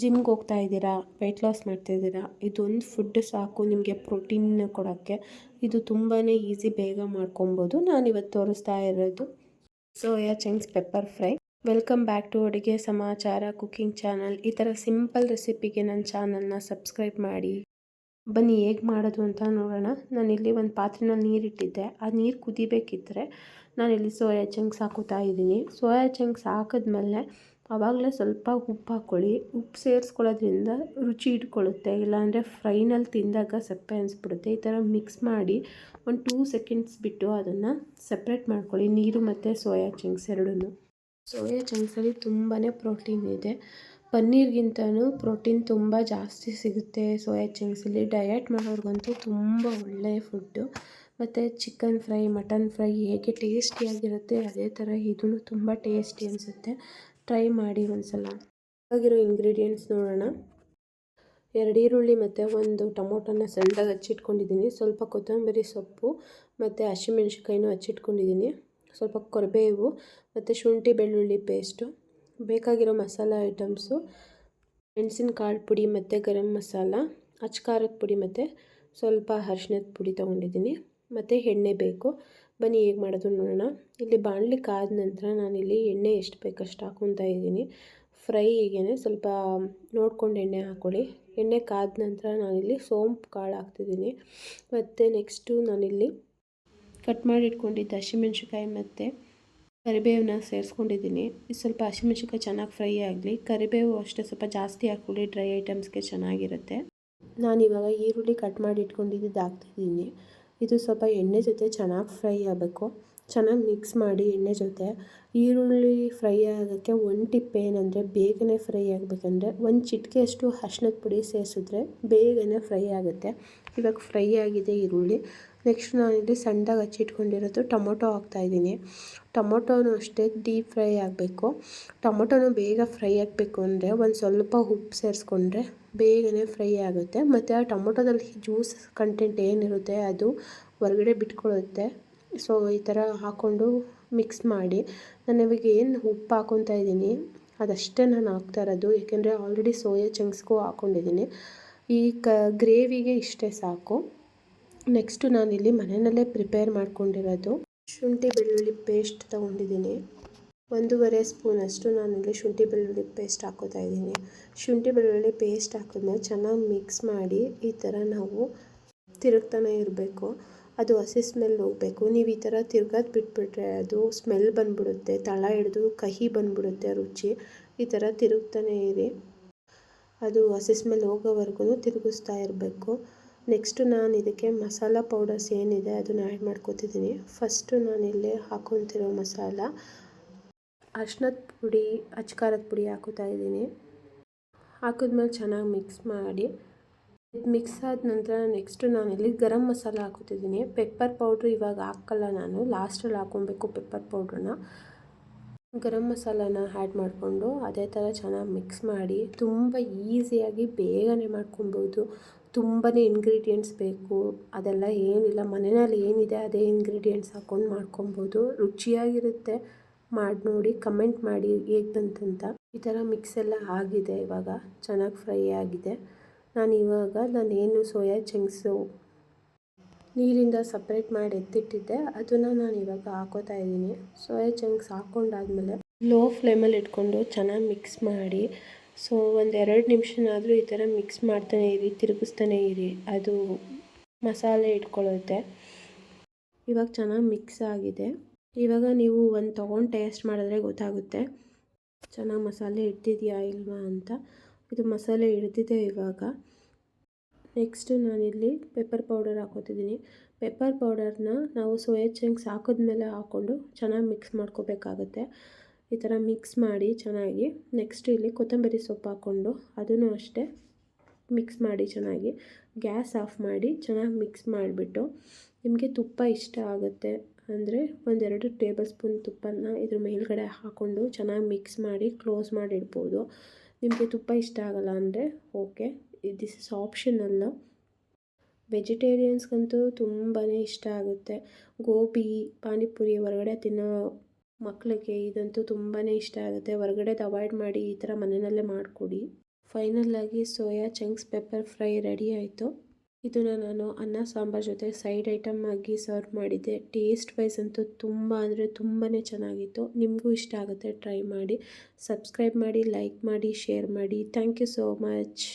ಜಿಮ್ಗೆ ಹೋಗ್ತಾ ಇದ್ದೀರಾ? Weight loss ಮಾಡ್ತಿದ್ದೀರಾ ಇದೊಂದು ಫುಡ್ ಸಾಕು, ನಿಮಗೆ ಪ್ರೋಟೀನ್ ಕೊಡೋಕ್ಕೆ. ಇದು ತುಂಬಾ ಈಸಿ ಬೇಗ ಮಾಡ್ಕೊಬೋದು. ನಾನಿವತ್ತು ತೋರಿಸ್ತಾ ಇರೋದು soya chunks pepper fry welcome back to ಅಡುಗೆ ಸಮಾಚಾರ ಕುಕ್ಕಿಂಗ್ ಚಾನಲ್ ಈ ಥರ ಸಿಂಪಲ್ ರೆಸಿಪಿಗೆ ನನ್ನ ಚಾನಲ್ನ ಸಬ್ಸ್ಕ್ರೈಬ್ ಮಾಡಿ. ಬನ್ನಿ, ಹೇಗೆ ಮಾಡೋದು ಅಂತ ನೋಡೋಣ. ನಾನಿಲ್ಲಿ ಒಂದು ಪಾತ್ರೆನಲ್ಲಿ ನೀರಿಟ್ಟಿದ್ದೆ. ಆ ನೀರು ಕುದಿಬೇಕಿದ್ರೆ ನಾನಿಲ್ಲಿ ಸೋಯಾ ಚಂಕ್ಸ್ ಹಾಕುತ್ತಾ ಇದ್ದೀನಿ. ಸೋಯಾ ಚಂಕ್ಸ್ ಹಾಕಿದ್ಮೇಲೆ ಆವಾಗಲೇ ಸ್ವಲ್ಪ ಉಪ್ಪು ಹಾಕ್ಕೊಳ್ಳಿ. ಉಪ್ಪು ಸೇರಿಸ್ಕೊಳ್ಳೋದ್ರಿಂದ ರುಚಿ ಇಟ್ಕೊಳ್ಳುತ್ತೆ. ಇಲ್ಲಾಂದರೆ ಫ್ರೈನಲ್ಲಿ ತಿಂದಾಗ ಸಪ್ಪೆ ಅನಿಸ್ಬಿಡುತ್ತೆ. ಈ ಥರ ಮಿಕ್ಸ್ ಮಾಡಿ ಒಂದು ಟೂ ಸೆಕೆಂಡ್ಸ್ ಬಿಟ್ಟು ಅದನ್ನು ಸಪ್ರೇಟ್ ಮಾಡ್ಕೊಳ್ಳಿ. ನೀರು ಮತ್ತು ಸೋಯಾ ಚಂಕ್ಸ್ ಎರಡೂ ಸೋಯಾ ಚಂಕ್ಸಲ್ಲಿ ತುಂಬಾ ಪ್ರೋಟೀನ್ ಇದೆ. ಪನ್ನೀರ್ಗಿಂತನೂ ಪ್ರೋಟೀನ್ ತುಂಬ ಜಾಸ್ತಿ ಸಿಗುತ್ತೆ. ಸೋಯಾ ಚಂಕ್ಸಲ್ಲಿ ಡಯಟ್ ಮಾಡೋರ್ಗಂತೂ ತುಂಬ ಒಳ್ಳೆಯ ಫುಡ್ಡು ಮತ್ತು ಚಿಕನ್ ಫ್ರೈ ಮಟನ್ ಫ್ರೈ ಹೇಗೆ ಟೇಸ್ಟಿಯಾಗಿರುತ್ತೆ ಅದೇ ಥರ ಇದೂ ತುಂಬ ಟೇಸ್ಟಿ ಅನಿಸುತ್ತೆ. ಟ್ರೈ ಮಾಡಿ ಒಂದ್ಸಲ. ಸಲ ಬೇಕಾಗಿರೋ ಇಂಗ್ರೀಡಿಯೆಂಟ್ಸ್ ನೋಡೋಣ. ಎರಡು ಈರುಳ್ಳಿ ಮತ್ತು ಒಂದು ಟೊಮೊಟೊನ ಸಣ್ಣದಾಗಿ ಹಚ್ಚಿಟ್ಕೊಂಡಿದ್ದೀನಿ. ಸ್ವಲ್ಪ ಕೊತ್ತಂಬರಿ ಸೊಪ್ಪು ಮತ್ತು ಹಸಿಮೆಣ್ಸಿಕಾಯಿನೂ ಹಚ್ಚಿಟ್ಕೊಂಡಿದ್ದೀನಿ. ಸ್ವಲ್ಪ ಕೊರಬೇವು ಮತ್ತು ಶುಂಠಿ ಬೆಳ್ಳುಳ್ಳಿ ಪೇಸ್ಟು ಬೇಕಾಗಿರೋ ಮಸಾಲ ಐಟಮ್ಸು ಮೆಣಸಿನಕಾಳು ಪುಡಿ ಮತ್ತು ಗರಂ ಮಸಾಲ, ಅಚ್ಕಾರದ ಪುಡಿ ಮತ್ತು ಸ್ವಲ್ಪ ಅರ್ಶಿನದ ಪುಡಿ ತೊಗೊಂಡಿದ್ದೀನಿ. ಮತ್ತು ಎಣ್ಣೆ ಬೇಕು. ಬನ್ನಿ, ಹೇಗೆ ಮಾಡೋದು ನೋಡೋಣ. ಇಲ್ಲಿ ಬಾಣಲಿ ಕಾದ ನಂತರ ನಾನಿಲ್ಲಿ ಎಣ್ಣೆ ಎಷ್ಟು ಬೇಕಷ್ಟು ಹಾಕ್ಕೊತಾ ಇದ್ದೀನಿ. ಫ್ರೈಗೆ ಸ್ವಲ್ಪ ನೋಡ್ಕೊಂಡು ಎಣ್ಣೆ ಹಾಕ್ಕೊಳ್ಳಿ ಎಣ್ಣೆ ಕಾದ ನಂತರ ನಾನಿಲ್ಲಿ ಸೋಂಪು ಕಾಳು ಹಾಕ್ತಿದ್ದೀನಿ. ಮತ್ತು ನೆಕ್ಸ್ಟು ನಾನಿಲ್ಲಿ ಕಟ್ ಮಾಡಿ ಇಟ್ಕೊಂಡಿದ್ದ ಹಸಿಮೆಣ್ಸಿಕಾಯಿ ಮತ್ತು ಕರಿಬೇವನ್ನ ಸೇರಿಸ್ಕೊಂಡಿದ್ದೀನಿ. ಸ್ವಲ್ಪ ಹಸಿಮೆಣ್ಸಿಕಾಯಿ ಚೆನ್ನಾಗಿ ಫ್ರೈ ಆಗಲಿ. ಕರಿಬೇವು ಅಷ್ಟೇ ಸ್ವಲ್ಪ ಜಾಸ್ತಿ ಹಾಕ್ಕೊಳ್ಳಿ. ಡ್ರೈ ಐಟಮ್ಸ್ಗೆ ಚೆನ್ನಾಗಿರುತ್ತೆ. ನಾನು ಇವಾಗ ಈರುಳ್ಳಿ ಕಟ್ ಮಾಡಿ ಇಟ್ಕೊಂಡಿದ್ದು ಹಾಕ್ತಿದ್ದೀನಿ. ಇದು ಸ್ವಲ್ಪ ಎಣ್ಣೆ ಜೊತೆ ಚೆನ್ನಾಗಿ ಫ್ರೈ ಆಗಬೇಕು. ಚೆನ್ನಾಗಿ ಮಿಕ್ಸ್ ಮಾಡಿ ಎಣ್ಣೆ ಜೊತೆ. ಈರುಳ್ಳಿ ಫ್ರೈ ಆಗೋಕ್ಕೆ ಒಂದು ಟಿಪ್ ಏನಂದರೆ ಬೇಗನೆ ಫ್ರೈ ಆಗಬೇಕಂದ್ರೆ ಒಂದು ಚಿಟಿಕೆಯಷ್ಟು ಅರ್ಶಿನದ ಪುಡಿ ಸೇರಿಸಿದ್ರೆ ಬೇಗನೆ ಫ್ರೈ ಆಗುತ್ತೆ. ಇವಾಗ ಫ್ರೈ ಆಗಿದೆ ಈರುಳ್ಳಿ. ನೆಕ್ಸ್ಟ್ ನಾನಿಲ್ಲಿ ಸಣ್ಣದಾಗಿ ಹಚ್ಚಿಟ್ಕೊಂಡಿರೋದು ಟೊಮೊಟೊ ಹಾಕ್ತಾಯಿದ್ದೀನಿ ಟೊಮೊಟೊನೂ ಅಷ್ಟೇ ಡೀಪ್ ಫ್ರೈ ಆಗಬೇಕು. ಟೊಮೊಟೊನೂ ಬೇಗ ಫ್ರೈ ಆಗಬೇಕು ಅಂದರೆ ಒಂದು ಸ್ವಲ್ಪ ಉಪ್ಪು ಸೇರಿಸ್ಕೊಂಡ್ರೆ ಬೇಗನೆ ಫ್ರೈ ಆಗುತ್ತೆ. ಮತ್ತು ಆ ಟೊಮೊಟೊದಲ್ಲಿ ಜ್ಯೂಸ್ ಕಂಟೆಂಟ್ ಏನಿರುತ್ತೆ ಅದು ಹೊರಗಡೆ ಬಿಟ್ಕೊಳ್ಳುತ್ತೆ. ಸೊ ಈ ಥರ ಹಾಕ್ಕೊಂಡು ಮಿಕ್ಸ್ ಮಾಡಿ. ನಾನು ಇವಾಗ ಏನು ಉಪ್ಪು ಹಾಕ್ಕೊತಾ ಇದ್ದೀನಿ, ಅದಷ್ಟೇ ನಾನು ಹಾಕ್ತಾ ಇರೋದು. ಏಕೆಂದರೆ ಆಲ್ರೆಡಿ ಸೋಯಾ ಚಂಕ್ಸ್ಗೂ ಹಾಕ್ಕೊಂಡಿದ್ದೀನಿ ಈ ಕ ಗ್ರೇವಿಗೆ ಇಷ್ಟೇ ಸಾಕು. ನೆಕ್ಸ್ಟು ನಾನಿಲ್ಲಿ ಮನೆಯಲ್ಲೇ ಪ್ರಿಪೇರ್ ಮಾಡ್ಕೊಂಡಿರೋದು. ಶುಂಠಿ, ಬೆಳ್ಳುಳ್ಳಿ ಪೇಸ್ಟ್ ತೊಗೊಂಡಿದ್ದೀನಿ. ಒಂದೂವರೆ ಸ್ಪೂನಷ್ಟು ನಾನಿಲ್ಲಿ ಶುಂಠಿ ಬೆಳ್ಳುಳ್ಳಿ ಪೇಸ್ಟ್ ಹಾಕೋತಾ ಇದ್ದೀನಿ. ಶುಂಠಿ ಬೆಳ್ಳುಳ್ಳಿ ಪೇಸ್ಟ್ ಹಾಕಿದ್ಮೇಲೆ ಚೆನ್ನಾಗಿ ಮಿಕ್ಸ್ ಮಾಡಿ ಈ ಥರ ನಾವು ತಿರುಗ್ತಾನೆ ಇರಬೇಕು. ಅದು ಹಸಿ ಸ್ಮೆಲ್ ಹೋಗಬೇಕು. ನೀವು ಈ ಥರ ತಿರ್ಗೋದು ಬಿಟ್ಬಿಟ್ರೆ ಅದು ಸ್ಮೆಲ್ ಬಂದ್ಬಿಡುತ್ತೆ. ತಳ ಹಿಡಿದು ಕಹಿ ಬಂದ್ಬಿಡುತ್ತೆ ರುಚಿ. ಈ ಥರ ತಿರುಗ್ತಾನೆ ಇರಿ. ಅದು ಹಸಿ ಸ್ಮೆಲ್ ಹೋಗೋವರೆಗೂ ತಿರುಗಿಸ್ತಾ ಇರಬೇಕು. ನೆಕ್ಸ್ಟು ನಾನು ಇದಕ್ಕೆ ಮಸಾಲ ಪೌಡರ್ಸ್ ಏನಿದೆ ಅದನ್ನು ಆ್ಯಡ್ ಮಾಡ್ಕೋತಿದ್ದೀನಿ. ಫಸ್ಟು ನಾನಿಲ್ಲಿ ಹಾಕೊತಿರೋ ಮಸಾಲ ಅರ್ಶಿನದ ಪುಡಿ, ಅಚ್ಕಾರದ ಪುಡಿ ಹಾಕೋತಾ ಇದ್ದೀನಿ. ಹಾಕಿದ್ಮೇಲೆ ಚೆನ್ನಾಗಿ ಮಿಕ್ಸ್ ಮಾಡಿ. ಇದು ಮಿಕ್ಸ್ ಆದ ನಂತರ ನೆಕ್ಸ್ಟು ಇಲ್ಲಿ ಗರಂ ಮಸಾಲ ಹಾಕೋತಿದ್ದೀನಿ ಪೆಪ್ಪರ್ ಪೌಡ್ರ್ ಇವಾಗ ಹಾಕಲ್ಲ ನಾನು. ಲಾಸ್ಟಲ್ಲಿ ಹಾಕೊಬೇಕು ಪೆಪ್ಪರ್ ಪೌಡ್ರನ್ನ ಗರಂ ಮಸಾಲಾನ ಆ್ಯಡ್ ಮಾಡಿಕೊಂಡು ಅದೇ ಥರ ಚೆನ್ನಾಗಿ ಮಿಕ್ಸ್ ಮಾಡಿ ತುಂಬ ಈಸಿಯಾಗಿ ಬೇಗನೆ ಮಾಡ್ಕೊಬೋದು ತುಂಬಾ ಇಂಗ್ರೀಡಿಯೆಂಟ್ಸ್ ಬೇಕು. ಅದೆಲ್ಲ ಏನಿಲ್ಲ. ಮನೆಯಲ್ಲಿ ಏನಿದೆ ಅದೇ ಇಂಗ್ರೀಡಿಯೆಂಟ್ಸ್ ಹಾಕ್ಕೊಂಡು ಮಾಡ್ಕೊಬೋದು ರುಚಿಯಾಗಿರುತ್ತೆ. ಮಾಡಿ, ನೋಡಿ ಕಮೆಂಟ್ ಮಾಡಿ ಹೇಗೆ ಬಂತಂತ. ಈ ಥರ ಮಿಕ್ಸ್ ಎಲ್ಲ ಆಗಿದೆ ಇವಾಗ. ಚೆನ್ನಾಗಿ ಫ್ರೈ ಆಗಿದೆ. ನಾನು ಇವಾಗ ನಾನೇನು ಸೋಯಾ ಚಂಕ್ಸು ನೀರಿಂದ ಸಪ್ರೇಟ್ ಮಾಡಿ ಎತ್ತಿಟ್ಟಿದ್ದೆ. ಅದನ್ನು ನಾನು ಇವಾಗ ಹಾಕೋತಾ ಇದ್ದೀನಿ. ಸೋಯಾ ಚಂಕ್ಸ್ ಹಾಕೊಂಡಾದ್ಮೇಲೆ ಲೋ ಫ್ಲೇಮಲ್ಲಿ ಇಟ್ಕೊಂಡು ಚೆನ್ನಾಗಿ ಮಿಕ್ಸ್ ಮಾಡಿ. ಸೊ ಒಂದು ಎರಡು ನಿಮಿಷನಾದರೂ ಈ ಥರ ಮಿಕ್ಸ್ ಮಾಡ್ತಾನೆ ಇರಿ, ತಿರುಗಿಸ್ತಾನೆ ಇರಿ. ಅದು ಮಸಾಲೆ ಇಟ್ಕೊಳ್ಳುತ್ತೆ ಇವಾಗ ಚೆನ್ನಾಗಿ ಮಿಕ್ಸ್ ಆಗಿದೆ. ಇವಾಗ ನೀವು ಒಂದು ತೊಗೊಂಡು ಟೇಸ್ಟ್ ಮಾಡಿದ್ರೆ ಗೊತ್ತಾಗುತ್ತೆ. ಚೆನ್ನಾಗಿ ಮಸಾಲೆ ಹಿಡ್ದಿದೆಯಾ ಇಲ್ವಾ ಅಂತ. ಇದು ಮಸಾಲೆ ಹಿಡ್ದಿದೆ ಇವಾಗ. ನೆಕ್ಸ್ಟು ನಾನಿಲ್ಲಿ ಪೆಪ್ಪರ್ ಪೌಡರ್ ಹಾಕೋತಿದ್ದೀನಿ. ಪೆಪ್ಪರ್ ಪೌಡರ್ನ ನಾವು ಸೋಯಾ ಚಂಕ್ಸ್ ಹಾಕಿದ್ಮೇಲೆ ಹಾಕ್ಕೊಂಡು ಚೆನ್ನಾಗಿ ಮಿಕ್ಸ್ ಮಾಡ್ಕೋಬೇಕಾಗುತ್ತೆ. ಈ ಥರ ಮಿಕ್ಸ್ ಮಾಡಿ ಚೆನ್ನಾಗಿ ನೆಕ್ಸ್ಟ್ ಇಲ್ಲಿ ಕೊತ್ತಂಬರಿ ಸೊಪ್ಪು ಹಾಕ್ಕೊಂಡು ಅದನ್ನು ಅಷ್ಟೇ ಮಿಕ್ಸ್ ಮಾಡಿ ಚೆನ್ನಾಗಿ ಗ್ಯಾಸ್ ಆಫ್ ಮಾಡಿ ಚೆನ್ನಾಗಿ ಮಿಕ್ಸ್ ಮಾಡಿಬಿಟ್ಟು ನಿಮಗೆ ತುಪ್ಪ ಇಷ್ಟ ಆಗುತ್ತೆ. ಅಂದರೆ ಒಂದೆರಡು ಟೇಬಲ್ ಸ್ಪೂನ್ ತುಪ್ಪನ ಇದ್ರ ಮೇಲ್ಗಡೆ ಹಾಕ್ಕೊಂಡು ಚೆನ್ನಾಗಿ ಮಿಕ್ಸ್ ಮಾಡಿ ಕ್ಲೋಸ್ ಮಾಡಿ ಇಡ್ಬೋದು ನಿಮಗೆ ತುಪ್ಪ ಇಷ್ಟ ಆಗಲ್ಲ ಅಂದರೆ ಓಕೆ ದಿಸ್ ಇಸ್ ಆಪ್ಷನಲ್ಲ ವೆಜಿಟೇರಿಯನ್ಸ್ಗಂತೂ ತುಂಬಾ ಇಷ್ಟ ಆಗುತ್ತೆ. ಗೋಬಿ, ಪಾನಿಪುರಿ ಹೊರಗಡೆ ತಿನ್ನೋ ಮಕ್ಕಳಿಗೆ ಇದಂತೂ ತುಂಬಾ ಇಷ್ಟ ಆಗುತ್ತೆ. ಹೊರ್ಗಡೆದು ಅವಾಯ್ಡ್ ಮಾಡಿ ಈ ಥರ ಮನೆಯಲ್ಲೇ ಮಾಡಿಕೊಡಿ. ಫೈನಲ್ ಆಗಿ soya chunks pepper fry ready ಆಯಿತು. ಇದನ್ನು ನಾನು ಅನ್ನ, ಸಾಂಬಾರ್ ಜೊತೆ ಸೈಡ್ ಐಟಮ್ ಆಗಿ ಸರ್ವ್ ಮಾಡಿದ್ದೆ. ಟೇಸ್ಟ್ ವೈಸ್ ಅಂತೂ ತುಂಬ ಅಂದರೆ ತುಂಬಾ ಚೆನ್ನಾಗಿತ್ತು. ನಿಮಗೂ ಇಷ್ಟ ಆಗುತ್ತೆ ಟ್ರೈ ಮಾಡಿ. ಸಬ್ಸ್ಕ್ರೈಬ್ ಮಾಡಿ ಲೈಕ್ ಮಾಡಿ ಶೇರ್ ಮಾಡಿ. Thank you so much